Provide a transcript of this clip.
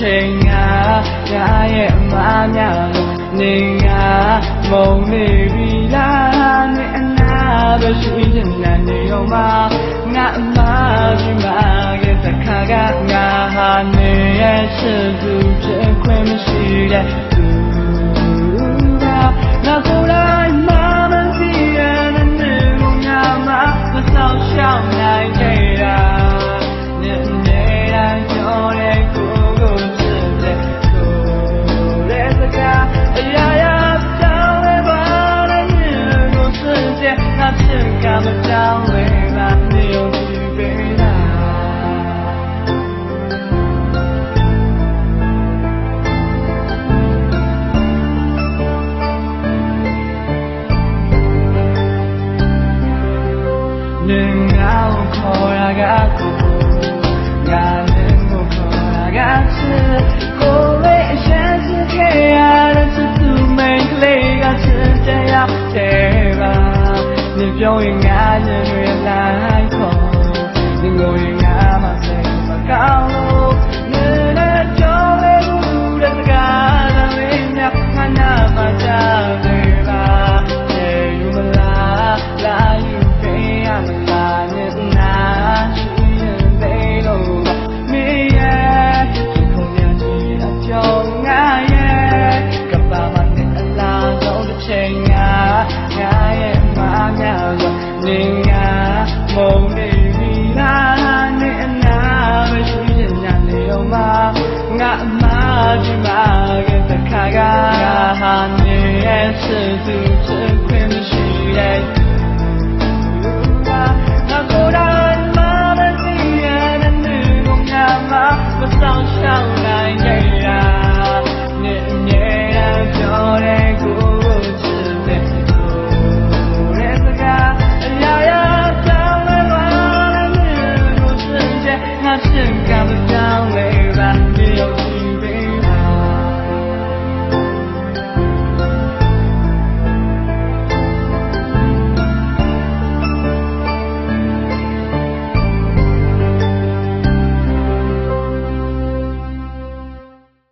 ချိန်ငါငါရဲ့အမားများလို့နေငါမုံနေ ရှိရင်နာနေရောမှာငါအမှားဒီမှာရဲ့တခါကငါဟာနေရဲ့စူးချင်ခွင့်မရှိတဲ့ 我苦了，苦苦；我命苦了，苦。苦累的日子天涯，日子苦命的日子天涯。谁把？你终于爱上了谁？Sound, sound, like, yeah. 情感。